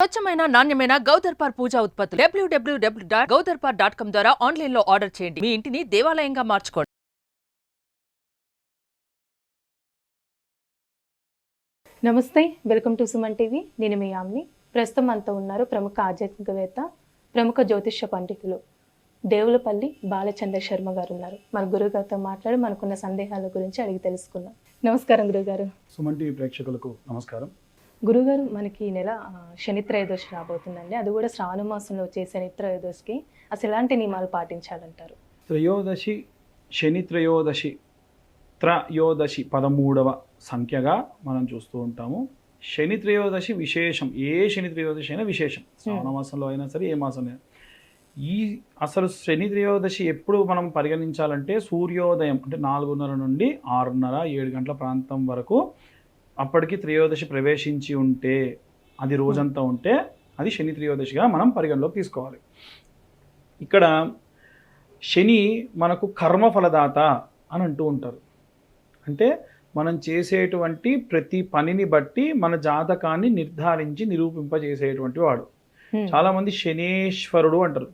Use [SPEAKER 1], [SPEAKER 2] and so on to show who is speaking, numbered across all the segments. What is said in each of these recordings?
[SPEAKER 1] స్వచ్ఛమైన నాణ్యమైన గౌదర్పార్ పూజా ఉత్పత్తులు. డబ్ల్యూడబ్ల్యూడబ్ల్యూ డాట్ గౌదర్పార్ డాట్ కామ్ ద్వారా ఆన్లైన్లో ఆర్డర్ చేయండి. మీ ఇంటిని దేవాలయంగా మార్చుకోండి.
[SPEAKER 2] నమస్తే వెల్కమ్ టు సుమన్ టీవీ. నేను మీ యామ్ని. ప్రస్తుతం మనతో ఉన్నారు ప్రముఖ ఆధ్యాత్మికవేత్త ప్రముఖ జ్యోతిష్య పండితులు దేవులపల్లి బాలచంద్ర శర్మ గారు ఉన్నారు. మన గురుగారితో మాట్లాడి మనకున్న సందేహాల గురించి అడిగి తెలుసుకుందాం. నమస్కారం గురుగారు
[SPEAKER 3] సుమన్ టీవీ ప్రేక్షకులకు నమస్కారం.
[SPEAKER 2] గురుగారు మనకి ఈ నెల శని త్రయోదశి రాబోతుందండి. అది కూడా శ్రావణ మాసంలో వచ్చే శని త్రయోదశికి అసలు ఎలాంటి నియమాలు పాటించాలంటారు?
[SPEAKER 3] త్రయోదశి శని త్రయోదశి త్రయోదశి పదమూడవ సంఖ్యగా మనం చూస్తూ ఉంటాము. శని త్రయోదశి విశేషం. ఏ శని త్రయోదశి అయినా విశేషం. శ్రావణ మాసంలో అయినా సరే ఏ మాసంలో అయినా. ఈ అసలు శని త్రయోదశి ఎప్పుడు మనం పరిగణించాలంటే సూర్యోదయం అంటే నాలుగున్నర నుండి ఆరున్నర ఏడు గంటల ప్రాంతం వరకు అప్పటికి త్రయోదశి ప్రవేశించి ఉంటే అది రోజంతా ఉంటే అది శని త్రయోదశిగా మనం పరిగణలోకి తీసుకోవాలి. ఇక్కడ శని మనకు కర్మఫలదాత అని అంటూ ఉంటారు. అంటే మనం చేసేటువంటి ప్రతి పనిని బట్టి మన జాతకాన్ని నిర్ధారించి నిరూపింపజేసేటువంటి వాడు. చాలామంది శనేశ్వరుడు అంటారు.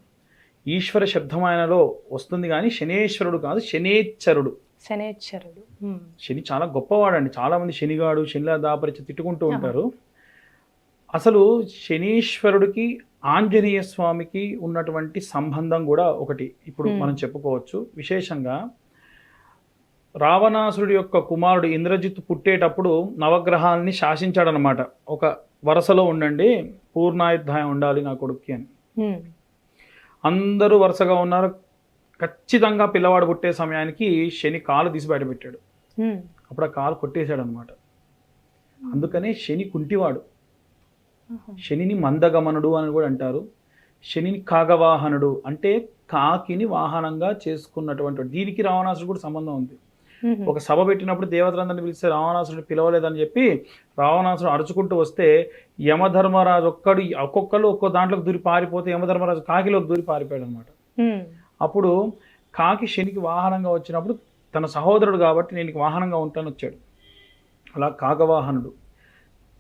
[SPEAKER 3] ఈశ్వర శబ్దం ఆయనలో వస్తుంది కానీ శనేశ్వరుడు కాదు శనేశ్వరుడు
[SPEAKER 2] శనేశ్వరుడు.
[SPEAKER 3] శని చాలా గొప్పవాడండి. చాలామంది శనిగాడు శనిలా దాపరిచి తిట్టుకుంటూ ఉంటారు. అసలు శనీశ్వరుడికి ఆంజనేయ స్వామికి ఉన్నటువంటి సంబంధం కూడా ఒకటి ఇప్పుడు. మనం చెప్పుకోవచ్చు. విశేషంగా రావణాసురుడి యొక్క కుమారుడు ఇంద్రజిత్తు పుట్టేటప్పుడు నవగ్రహాలని శాసించాడనమాట ఒక వరుసలో ఉండండి. పూర్ణాయుద్ధాయం ఉండాలి నా కొడుక్కి అని. అందరూ వరుసగా ఉన్నారు. ఖచ్చితంగా పిల్లవాడు పుట్టే సమయానికి శని కాలు తీసి బయట పెట్టాడు. అప్పుడు ఆ కాలు కొట్టేశాడు అనమాట అందుకనే శని కుంటివాడు. శనిని మందగమనుడు అని కూడా అంటారు శనిని కాగవాహనుడు అంటే కాకిని వాహనంగా చేసుకున్నటువంటి. దీనికి రావణాసుడు కూడా సంబంధం ఉంది. ఒక సభ పెట్టినప్పుడు దేవతలందరినీ పిలిస్తే రావణాసుడిని పిలవలేదని చెప్పి రావణాసుడు అరుచుకుంటూ వస్తే యమధర్మరాజు ఒక్కడు ఒక్కొక్కరు ఒక్కో దాంట్లోకి దూరి పారిపోతే యమధర్మరాజు కాకిలోకి దూరి పారిపోయాడు అనమాట. అప్పుడు కాకి శనికి వాహనంగా వచ్చినప్పుడు తన సహోదరుడు కాబట్టి నేను వాహనంగా ఉంటాను వచ్చాడు. అలా కాకవాహనుడు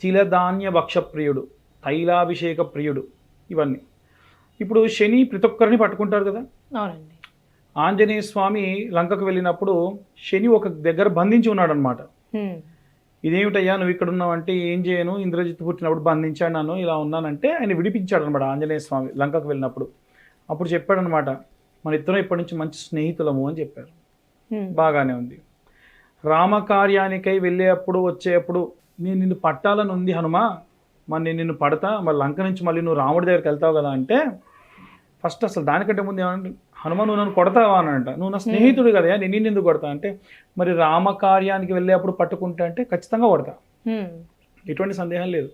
[SPEAKER 3] తిలధాన్య భక్ష ప్రియుడు తైలాభిషేక ప్రియుడు ఇవన్నీ. ఇప్పుడు శని ప్రతి ఒక్కరిని పట్టుకుంటారు కదా?
[SPEAKER 2] అవునండి.
[SPEAKER 3] ఆంజనేయ స్వామి లంకకు వెళ్ళినప్పుడు శని ఒక దగ్గర బంధించి ఉన్నాడనమాట. ఇదేమిటయ్యా నువ్వు ఇక్కడ ఉన్నావు అంటే ఏం చేయను? ఇంద్రజిత్ పుట్టినప్పుడు బంధించాడు నన్ను ఇలా ఉన్నానంటే ఆయన విడిపించాడు అనమాట ఆంజనేయ స్వామి లంకకు వెళ్ళినప్పుడు. అప్పుడు చెప్పాడనమాట మన ఇద్దరం ఇప్పటి నుంచి మంచి స్నేహితులము అని చెప్పారు. బాగానే ఉంది. రామకార్యానికై వెళ్ళేటప్పుడు వచ్చేటప్పుడు నేను నిన్ను పట్టాలని ఉంది హనుమా మరి నేను నిన్ను పడతా మరి లంక నుంచి మళ్ళీ నువ్వు రాముడి దగ్గరికి వెళ్తావు కదా అంటే ఫస్ట్ అసలు దానికంటే ముందు ఏమంటే హనుమ నువ్వు నన్ను కొడతావా అని అంట. నువ్వు నా స్నేహితుడు కదా నేను నిన్ను ఎందుకు కొడతా అంటే మరి రామకార్యానికి వెళ్ళేటప్పుడు పట్టుకుంటా అంటే ఖచ్చితంగా కొడతా. ఎటువంటి సందేహం లేదు.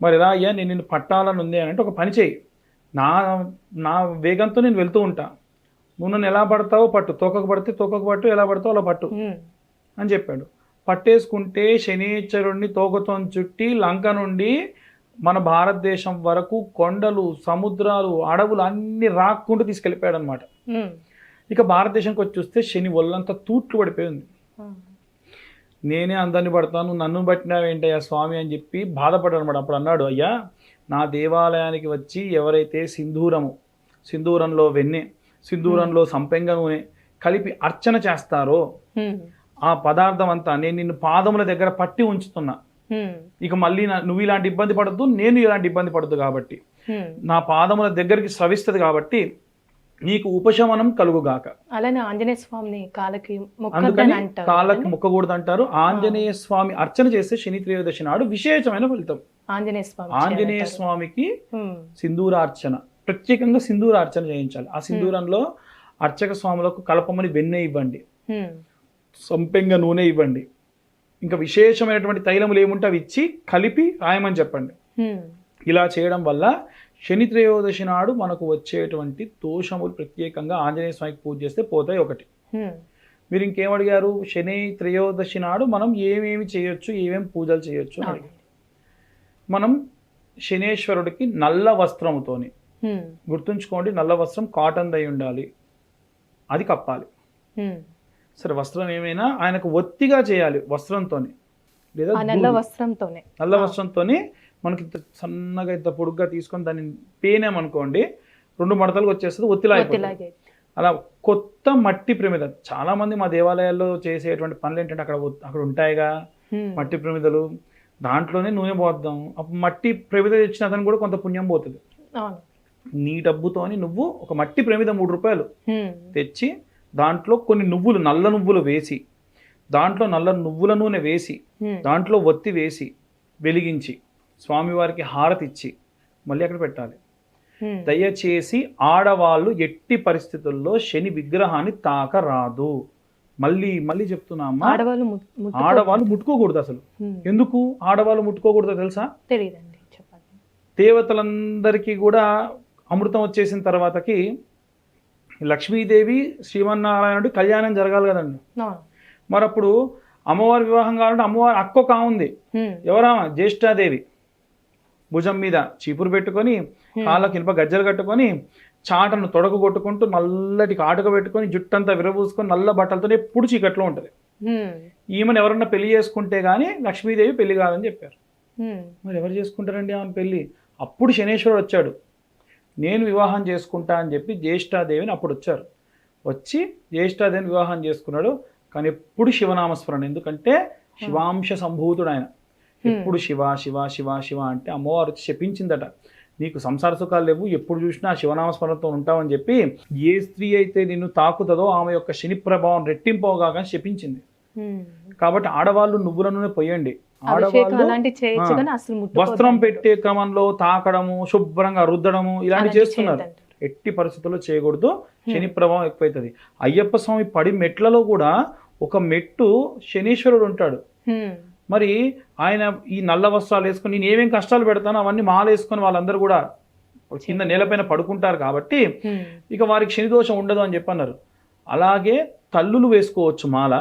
[SPEAKER 3] మరి ఎలా అయ్యా నేను నిన్ను పట్టాలని ఉంది అని అంటే ఒక పని చేయి నా నా వేగంతో నేను వెళ్తూ ఉంటా. నువ్వు నన్ను ఎలా పడతావో పట్టు. తోకకు పడితే తోకకు పట్టు ఎలా పడతావో అలా పట్టు. అని చెప్పాడు. పట్టేసుకుంటే శనీశ్వరుణ్ణి తోకతో చుట్టి లంక నుండి మన భారతదేశం వరకు కొండలు సముద్రాలు అడవులు అన్ని రాక్కుంటూ తీసుకెళ్ళిపోయాడు అనమాట. ఇక భారతదేశానికి వచ్చి చూస్తే శని ఒళ్ళంతా తూట్లు పడిపోయింది. నేనే అందరిని పడతాను నన్ను పట్టినావేంటయ్యా స్వామి అని చెప్పి బాధపడ్డాడు అనమాట అప్పుడు అన్నాడు అయ్యా నా దేవాలయానికి వచ్చి ఎవరైతే సింధూరము సింధూరంలో వెన్నె సింధూరంలో సంపెంగ నూనె కలిపి అర్చన చేస్తారో. ఆ పదార్థం అంతా నేను నిన్ను పాదముల దగ్గర పట్టి ఉంచుతున్నా. ఇక మళ్ళీ నువ్వు ఇలాంటి ఇబ్బంది పడద్దు నేను ఇలాంటి ఇబ్బంది పడద్దు కాబట్టి. నా పాదముల దగ్గరికి స్రవిస్తుంది కాబట్టి నీకు ఉపశమనం కలుగుగాక
[SPEAKER 2] అలానే ఆంజనేయ స్వామిని కాళ్ళకి
[SPEAKER 3] అందుకని కాళ్ళకి? ముక్కకూడదు అంటారు ఆంజనేయ స్వామి అర్చన చేస్తే శని త్రయోదశి నాడు విశేషమైన ఫలితం
[SPEAKER 2] ఆంజనేయ స్వామి
[SPEAKER 3] ఆంజనేయ
[SPEAKER 2] చేయాలంటారు.
[SPEAKER 3] స్వామికి. సింధూరార్చన ప్రత్యేకంగా సింధూరార్చన చేయించాలి ఆ సింధూరంలో అర్చక స్వాములకు కలపమని వెన్నె ఇవ్వండి. సంపెంగ నూనె ఇవ్వండి ఇంకా విశేషమైనటువంటి తైలములు ఏముంటే అవి ఇచ్చి కలిపి రాయమని చెప్పండి. ఇలా చేయడం వల్ల శని త్రయోదశి నాడు మనకు వచ్చేటువంటి దోషములు ప్రత్యేకంగా ఆంజనేయ స్వామికి పూజ చేస్తే పోతాయి ఒకటి. మీరు ఇంకేం అడిగారు శని త్రయోదశి నాడు మనం ఏమేమి చేయొచ్చు ఏమేమి పూజలు చేయొచ్చు అని అడిగారు. మనం శనేశ్వరుడికి నల్ల వస్త్రముతోని
[SPEAKER 2] హ్మ్.
[SPEAKER 3] గుర్తుంచుకోండి నల్ల వస్త్రం కాటన్ దై ఉండాలి. అది కప్పాలి. సరే వస్త్రం ఏమైనా ఆయనకు ఒత్తిగా చేయాలి వస్త్రంతోని. లేదా
[SPEAKER 2] నల్ల
[SPEAKER 3] దూది.
[SPEAKER 2] వస్త్రంతోనే.
[SPEAKER 3] నల్ల వస్త్రంతోని మనకి ఇంత సన్నగా ఇంత పొడుగ్గా తీసుకొని దాన్ని పేనామనుకోండి రెండు మడతలకు వచ్చేస్తుంది ఒత్తిలాగా అలా కొత్త మట్టి ప్రమిద చాలా మంది మా దేవాలయాల్లో చేసేటువంటి పనులు ఏంటంటే అక్కడ అక్కడ ఉంటాయిగా. మట్టి ప్రమిదలు. దాంట్లోనే నూనె పోద్దాం అప్పుడు మట్టి ప్రమిద తెచ్చిన అతను కూడా కొంత పుణ్యం పోతుంది నీ డబ్బుతోని నువ్వు ఒక మట్టి ప్రమిద మూడు రూపాయలు. తెచ్చి దాంట్లో కొన్ని నువ్వులు నల్ల నువ్వులు వేసి దాంట్లో నల్ల నువ్వుల నూనె వేసి. దాంట్లో ఒత్తి వేసి వెలిగించి స్వామివారికి హారతి ఇచ్చి మళ్ళీ అక్కడ పెట్టాలి. దయచేసి ఆడవాళ్ళు ఎట్టి పరిస్థితుల్లో శని విగ్రహాన్ని తాకరాదు మళ్ళీ మళ్ళీ చెప్తున్నామా
[SPEAKER 2] ఆడవాళ్ళు ము- ముట్టుకో-
[SPEAKER 3] ఆడవాళ్ళు ముట్టుకోకూడదు అసలు. ఎందుకు? ఆడవాళ్ళు ముట్టుకోకూడదో తెలుసా?
[SPEAKER 2] తెలియదండి చెప్పండి
[SPEAKER 3] దేవతలందరికీ కూడా అమృతం వచ్చేసిన తర్వాతకి లక్ష్మీదేవి శ్రీమన్నారాయణుడి కళ్యాణం జరగాలి కదండి. మరి అప్పుడు అమ్మవారి వివాహం కావాలంటే అమ్మవారి అక్క ఉంది. ఎవరామా? జ్యేష్ఠాదేవి. భుజం మీద చీపురు పెట్టుకొని కాళ్ళకి ఇనుప గజ్జలు కట్టుకొని చాటను తొడకు కొట్టుకుంటూ నల్లటి కాటుక పెట్టుకొని జుట్టంతా విరబూసుకొని నల్ల బట్టలతో ఎప్పుడు చీకట్లో ఉంటుంది. ఈమెను ఎవరన్నా పెళ్ళి చేసుకుంటే గానీ లక్ష్మీదేవి పెళ్ళి కాదని చెప్పారు. మరి ఎవరు చేసుకుంటారండి ఆమె పెళ్ళి అప్పుడు శనేశ్వరుడు వచ్చాడు. నేను వివాహం చేసుకుంటా అని చెప్పి జ్యేష్ఠాదేవిని అప్పుడు వచ్చారు. వచ్చి జ్యేష్ఠాదేవిని వివాహం చేసుకున్నాడు. కానీ ఎప్పుడు శివనామస్మరణ. ఎందుకంటే శివాంశ సంభూతుడు ఆయన. ఎప్పుడు శివ శివ శివ శివ అంటే అమ్మవారు చెప్పించిందట నీకు సంసార సుఖాలు లేవు ఎప్పుడు చూసినా శివనామస్మరణతో ఉంటావని చెప్పి ఏ స్త్రీ అయితే నిన్ను తాకుతుందో ఆమె యొక్క శని ప్రభావం రెట్టింపోగా చెప్పించింది
[SPEAKER 2] హ్మ్.
[SPEAKER 3] కాబట్టి ఆడవాళ్ళు నువ్వుల నూనె పోయండి ఆడవాళ్ళు వస్త్రం. పెట్టే క్రమంలో తాకడము శుభ్రంగా రుద్దడము ఇలాంటివి చేస్తున్నారు. ఎట్టి పరిస్థితుల్లో చేయకూడదు శని ప్రభావం ఎక్కువైతుంది అయ్యప్ప స్వామి పడి మెట్లలో కూడా ఒక మెట్టు శనీశ్వరుడు ఉంటాడు. మరి ఆయన ఈ నల్ల వస్త్రాలు వేసుకొని నేను ఏమేం కష్టాలు పెడతానో అవన్నీ మాల వేసుకొని వాళ్ళందరూ కూడా కింద నేలపైన పడుకుంటారు కాబట్టి. ఇక వారికి శని దోషం ఉండదు అని చెప్పన్నారు. అలాగే తల్లులు వేసుకోవచ్చు మాల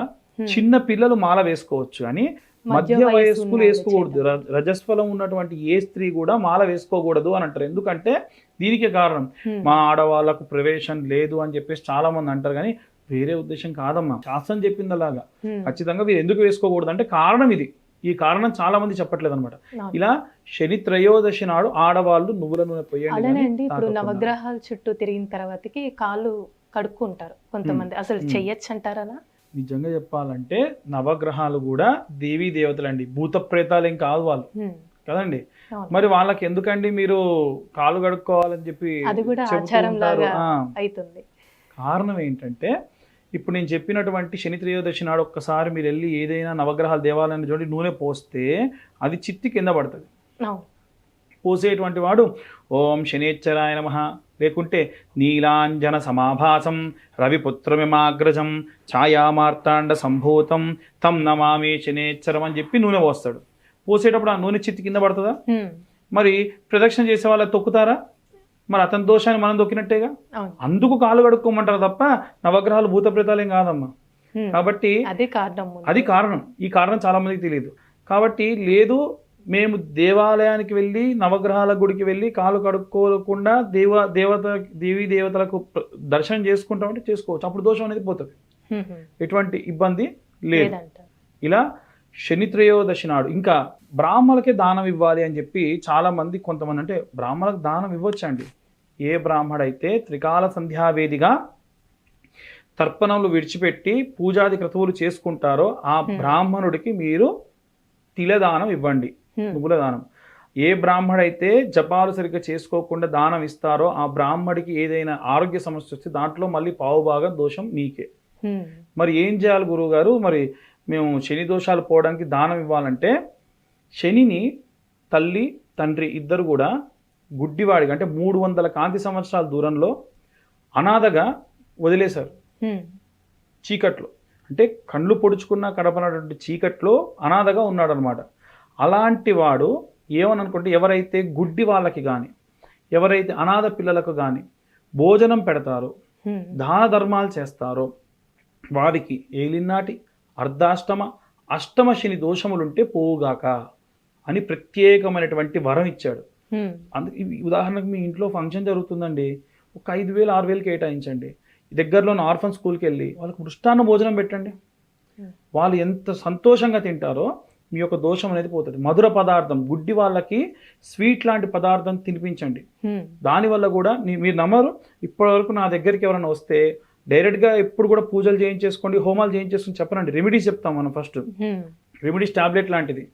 [SPEAKER 3] చిన్న పిల్లలు మాల వేసుకోవచ్చు. అని
[SPEAKER 2] మధ్య
[SPEAKER 3] వయస్కులు వేసుకోకూడదు. రజస్వలం ఉన్నటువంటి ఏ స్త్రీ కూడా మాల వేసుకోకూడదు అని అంటారు. ఎందుకంటే దీనికి కారణం. మా ఆడవాళ్ళకు ప్రవేశం లేదు అని చెప్పేసి చాలా మంది అంటారు. కానీ వేరే ఉద్దేశం కాదమ్మా. శాస్త్రం చెప్పింది అలాగా. ఖచ్చితంగా వీరు ఎందుకు వేసుకోకూడదు? అంటే కారణం ఇది. ఈ కారణం చాలా మంది చెప్పట్లేదు అనమాట. ఇలా శని త్రయోదశి నాడు ఆడవాళ్ళు నువ్వుల నూనె పోయండి
[SPEAKER 2] అండి. ఇప్పుడు. నవగ్రహాల చుట్టూ తిరిగిన తర్వాతకి కాళ్ళు కడుక్కుంటారు కొంతమంది. అసలు చెయ్యొచ్చు అంటారు అలా
[SPEAKER 3] నిజంగా చెప్పాలంటే నవగ్రహాలు కూడా దేవీ దేవతలండి. భూత ప్రేతాలు ఏం కాదు వాళ్ళు. కదండి. మరి వాళ్ళకి ఎందుకండి మీరు కాలు కడుక్కోవాలని చెప్పి కారణం ఏంటంటే ఇప్పుడు నేను చెప్పినటువంటి శని త్రయోదశి నాడు ఒక్కసారి మీరు వెళ్ళి ఏదైనా నవగ్రహాల దేవాలయాన్ని చూడండి నూనె పోస్తే అది చిత్తి కింద పడుతుంది. పోసేటువంటి వాడు ఓం శనేశ్వరాయ నమ. లేకుంటే నీలాంజన సమాభాసం రవిపుత్రమిమాగ్రజం ఛాయామార్తాండ సంభూతం తం నమామి శనేశ్వరం అని చెప్పి నూనె పోస్తాడు. పోసేటప్పుడు ఆ నూనె చిత్తి కింద పడుతుందా. మరి ప్రదక్షిణ చేసే వాళ్ళ తొక్కుతారా? మరి అతని దోషాన్ని మనం తొక్కినట్టేగా
[SPEAKER 2] అవును.
[SPEAKER 3] అందుకు కాలు కడుక్కోమంటారు తప్ప నవగ్రహాలు భూత ప్రేతాలు ఏం కాదమ్మా. కాబట్టి
[SPEAKER 2] అదే కారణం ముందు.
[SPEAKER 3] అది కారణం. ఈ కారణం చాలా మందికి తెలియదు. కాబట్టి లేదు మేము దేవాలయానికి వెళ్ళి నవగ్రహాల గుడికి వెళ్ళి కాలు కడుక్కోకుండా దేవ దేవత దేవీ దేవతలకు దర్శనం చేసుకుంటామంటే చేసుకోవచ్చు. అప్పుడు దోషం అనేది పోతుంది. ఎటువంటి ఇబ్బంది లేదు. ఇలా శని త్రయోదశి నాడు ఇంకా బ్రాహ్మణులకే దానం ఇవ్వాలి అని చెప్పి చాలా మంది కొంతమంది అంటే బ్రాహ్మణులకు దానం ఇవ్వచ్చండి. ఏ బ్రాహ్మడైతే త్రికాల సంధ్యావేదిగా తర్పణములు విడిచిపెట్టి పూజాది క్రతువులు చేసుకుంటారో ఆ బ్రాహ్మణుడికి మీరు తిలదానం ఇవ్వండి. నువ్వుల దానం ఏ బ్రాహ్మడైతే జపాలు సరిగ్గా చేసుకోకుండా దానం ఇస్తారో ఆ బ్రాహ్మడికి ఏదైనా ఆరోగ్య సమస్య వస్తే దాంట్లో మళ్ళీ పావు భాగం దోషం మీకే. మరి ఏం చేయాలి గురువు గారు మరి మేము శని దోషాలు పోవడానికి దానం ఇవ్వాలంటే శనిని తల్లి తండ్రి ఇద్దరు కూడా గుడ్డివాడిగా అంటే మూడు వందల కాంతి సంవత్సరాల దూరంలో అనాథగా వదిలేశారు. చీకట్లో అంటే కళ్ళు పొడుచుకున్న కడపనటువంటి చీకట్లో అనాథగా ఉన్నాడనమాట అలాంటి వాడు ఏమని అనుకుంటే ఎవరైతే గుడ్డి వాళ్ళకి కానీ ఎవరైతే అనాథ పిల్లలకు కానీ భోజనం పెడతారో. దాన ధర్మాలు చేస్తారో వారికి ఏలినాటి అర్ధాష్టమ అష్టమ శని దోషములుంటే పోవుగాక అని ప్రత్యేకమైనటువంటి వరం ఇచ్చాడు
[SPEAKER 2] హ్మ్.
[SPEAKER 3] అందు ఇవి- ఉదాహరణకు మీ ఇంట్లో ఫంక్షన్ జరుగుతుందండి. ఒక ఐదు వేలు ఆరు వేలు కేటాయించండి. దగ్గరలో ఆర్ఫన్ స్కూల్కి వెళ్ళి వాళ్ళకి మృష్టాన్న భోజనం పెట్టండి. వాళ్ళు ఎంత సంతోషంగా తింటారో మీ యొక్క దోషం అనేది పోతుంది. మధుర పదార్థం గుడ్డి వాళ్ళకి స్వీట్ లాంటి పదార్థం తినిపించండి. దానివల్ల కూడా మీరు నమ్మరు. ఇప్పటివరకు నా దగ్గరికి ఎవరైనా వస్తే డైరెక్ట్గా ఎప్పుడు కూడా పూజలు చేయించేసుకోండి హోమాలు చేయించేసుకుని చెప్పనండి. రెమెడీస్ చెప్తాం మనం ఫస్ట్. రెమెడీస్ టాబ్లెట్ లాంటిది.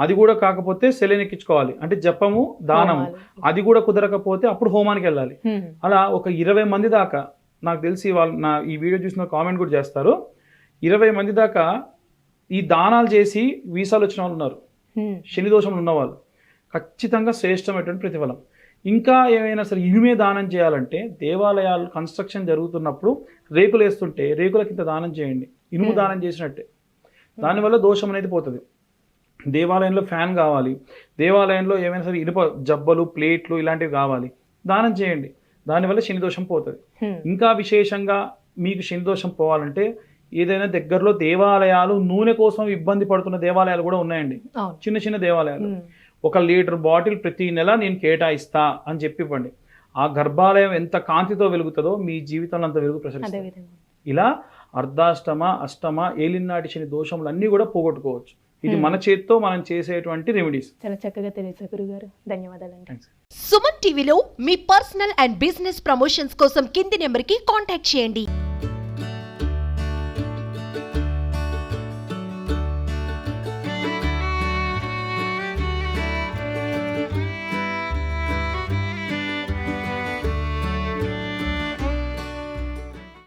[SPEAKER 3] అది కూడా కాకపోతే సెలైన్ ఎక్కించుకోవాలి. అంటే జపము దానము. అది కూడా కుదరకపోతే అప్పుడు హోమానికి వెళ్ళాలి. అలా ఒక ఇరవై మంది దాకా నాకు తెలిసి వాళ్ళు నా ఈ వీడియో చూసిన కామెంట్ కూడా చేస్తారు. ఇరవై మంది దాకా ఈ దానాలు చేసి వీసాలు వచ్చిన వాళ్ళు ఉన్నారు. శని దోషంలో ఉన్నవాళ్ళు. ఖచ్చితంగా శ్రేష్టమైనటువంటి ప్రతిఫలం. ఇంకా ఏమైనా సరే ఇనుమే దానం చేయాలంటే దేవాలయాలు కన్స్ట్రక్షన్ జరుగుతున్నప్పుడు రేకులు వేస్తుంటే రేకుల కింద దానం చేయండి. ఇనుము. దానం చేసినట్టే. దానివల్ల దోషం అనేది పోతుంది. దేవాలయంలో ఫ్యాన్ కావాలి దేవాలయంలో ఏమైనా సరే ఇనుప జబ్బలు ప్లేట్లు ఇలాంటివి కావాలి దానం చేయండి. దానివల్ల శని దోషం పోతుంది. ఇంకా విశేషంగా మీకు శని దోషం పోవాలంటే ఏదైనా దగ్గరలో దేవాలయాలు నూనె కోసం ఇబ్బంది పడుతున్న దేవాలయాలు కూడా ఉన్నాయండి. చిన్న చిన్న దేవాలయాలు. ఒక లీటర్ బాటిల్ ప్రతి నెల నేను కేటాయిస్తా అని చెప్పి ఇవ్వండి ఆ గర్భాలయం ఎంత కాంతితో వెలుగుతుందో మీ జీవితంలో అంత వెలుగు ప్రసరిస్తుంది. ఇలా అర్ధాష్టమ అష్టమ ఏలినాటి శని దోషములు అన్నీ కూడా పోగొట్టుకోవచ్చు. ఇది
[SPEAKER 2] Hmm.
[SPEAKER 3] మన చేత్తో మనం చేసేటువంటి రెమెడీస్
[SPEAKER 2] చాలా చక్కగా తెలియదు గురుగారు. ధన్యవాదాలండి.
[SPEAKER 3] థ్యాంక్స్
[SPEAKER 4] సుమన్ టీవీలో మీ పర్సనల్ అండ్ బిజినెస్ ప్రమోషన్స్ కోసం కింది నెంబర్కి కాంటాక్ట్ చేయండి.